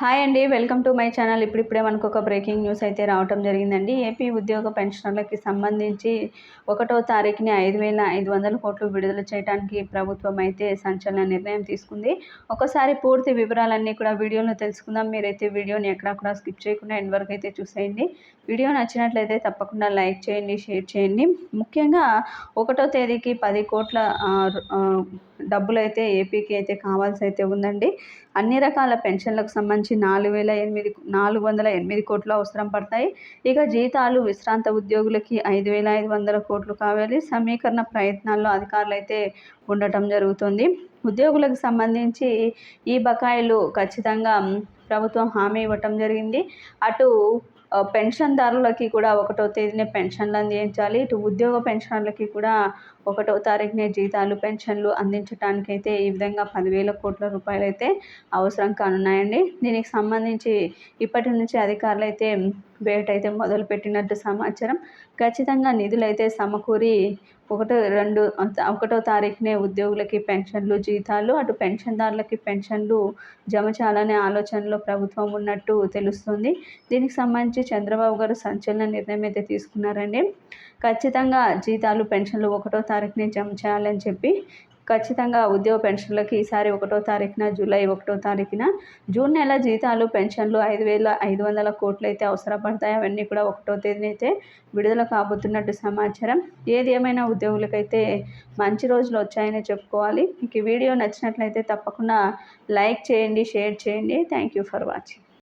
Hi అండి welcome to my channel. ఇప్పుడిప్పుడే మనకు ఒక బ్రేకింగ్ న్యూస్ అయితే రావటం జరిగిందండి. ఏపీ ఉద్యోగ పెన్షనర్లకి సంబంధించి ఒకటో తారీఖుని ఐదు వేల ఐదు వందల కోట్లు విడుదల చేయడానికి ప్రభుత్వం అయితే సంచలన నిర్ణయం తీసుకుంది. ఒకసారి పూర్తి వివరాలన్నీ కూడా వీడియోలో తెలుసుకుందాం. మీరైతే వీడియోని ఎక్కడా కూడా స్కిప్ చేయకుండా ఎండ్ వరకు అయితే చూసేయండి. వీడియో నచ్చినట్లయితే తప్పకుండా లైక్ చేయండి షేర్ చేయండి. ముఖ్యంగా ఒకటో తేదీకి పది కోట్ల డబ్బులు అయితే ఏపీకి అయితే కావాల్సి అయితే ఉందండి. అన్ని రకాల పెన్షన్లకు సంబంధించి నాలుగు వేల ఎనిమిది నాలుగు వందల ఎనిమిది కోట్లు అవసరం పడతాయి. ఇక జీతాలు విశ్రాంత ఉద్యోగులకి ఐదు వేల ఐదు వందల కోట్లు కావాలి. సమీకరణ ప్రయత్నాల్లో అధికారులు అయితే ఉండటం జరుగుతుంది. ఉద్యోగులకు సంబంధించి ఈ బకాయిలు ఖచ్చితంగా ప్రభుత్వం హామీ ఇవ్వటం జరిగింది. అటు పెన్షన్దారులకి కూడా ఒకటో తేదీనే పెన్షన్లు అందించాలి. ఇటు ఉద్యోగ పెన్షన్లకి కూడా ఒకటో తారీఖునే జీతాలు పెన్షన్లు అందించడానికైతే ఈ విధంగా పదివేల కోట్ల రూపాయలు అయితే అవసరం కానున్నాయండి. దీనికి సంబంధించి ఇప్పటి నుంచి అధికారులు అయితే వేట అయితే మొదలుపెట్టినట్టు సమాచారం. ఖచ్చితంగా నిధులైతే సమకూరి ఒకటో రెండు ఒకటో తారీఖునే ఉద్యోగులకి పెన్షన్లు జీతాలు అటు పెన్షన్దారులకి పెన్షన్లు జమ చేయాలనే ఆలోచనలో ప్రభుత్వం ఉన్నట్టు తెలుస్తుంది. దీనికి సంబంధించి చంద్రబాబు గారు సంచలన నిర్ణయం అయితే తీసుకున్నారండి. ఖచ్చితంగా జీతాలు పెన్షన్లు ఒకటో తారీఖునే జమ చేయాలని చెప్పి ఖచ్చితంగా ఉద్యోగ పెన్షన్లకి ఈసారి ఒకటో తారీఖున జూలై ఒకటో తారీఖున జూన్ నెల జీతాలు పెన్షన్లు ఐదు వేల ఐదు వందల కోట్లు అయితే అవసరపడతాయి. అవన్నీ కూడా ఒకటో తేదీన అయితే విడుదల కాబోతున్నట్టు సమాచారం. ఏది ఏమైనా ఉద్యోగులకైతే మంచి రోజులు వచ్చాయని చెప్పుకోవాలి. మీకు ఈ వీడియో నచ్చినట్లయితే తప్పకుండా లైక్ చేయండి షేర్ చేయండి. Thank you for watching.